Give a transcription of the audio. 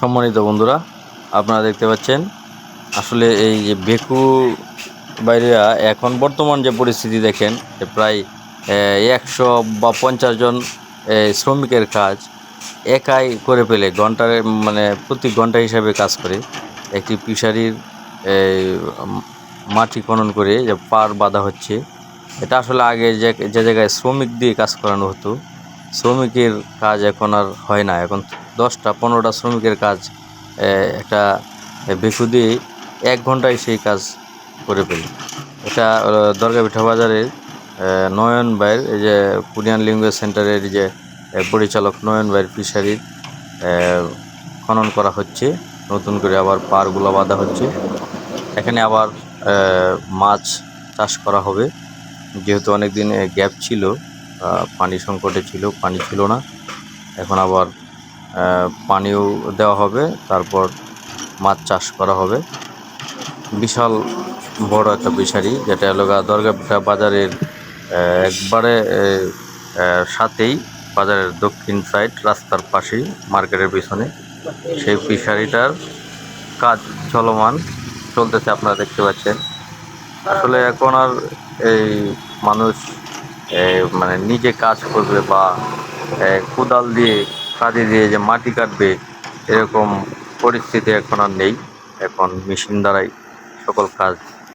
সম্মানিত বন্ধুরা, আপনারা দেখতে পাচ্ছেন, আসলে এই যে বেকু বাইরেরা এখন বর্তমান যে পরিস্থিতি দেখেন প্রায় একশো বা পঞ্চাশ জন শ্রমিকের কাজ একাই করে ফেলে, ঘণ্টার মানে প্রতি ঘণ্টা হিসাবে কাজ করে। একটি ফিশারির মাটি খনন করে যে পার বাঁধা হচ্ছে। এটা আসলে আগে যে যে জায়গায় শ্রমিক দিয়ে কাজ করানো হতো, শ্রমিকের কাজ এখন আর হয় না। এখন দশটা, পনেরোটা শ্রমিকের কাজ একটা বেকু দিয়ে এক ঘন্টায় সেই কাজ করে ফেলে। এটা দরগাপিঠা বাজারের নয়ন ভাইয়ের এই যে কুরিয়ান ল্যাঙ্গুয়েজ সেন্টারের যে পরিচালক নয়ন ভাইয়ের ফিশারির খনন করা হচ্ছে। নতুন করে আবার পারগুলো বাঁধা হচ্ছে। এখানে আবার মাছ চাষ করা হবে। যেহেতু অনেক দিন গ্যাপ ছিল পানি সংকটে ছিল, পানি ছিল না। এখন আবার পানিও দেওয়া হবে, তারপর মাছ চাষ করা হবে। বিশাল বড় একটা ফিশারি যেটা এলাকা দরগাপিঠা বাজারের একবারে সাথেই বাজারের দক্ষিণ সাইড রাস্তার পাশেই, মার্কেটের পিছনে। সেই ফিশারিটার কাজ চলমান, চলতেছে আপনারা দেখতে পাচ্ছেন। আসলে এখন আর এই মানুষ মানে নিজে কাজ করবে বা কোদাল দিয়ে কাঁদি দিয়ে যে মাটি কাটবে, এরকম পরিস্থিতি এখন আর নেই। এখন মেশিন দ্বারাই সকল কাজ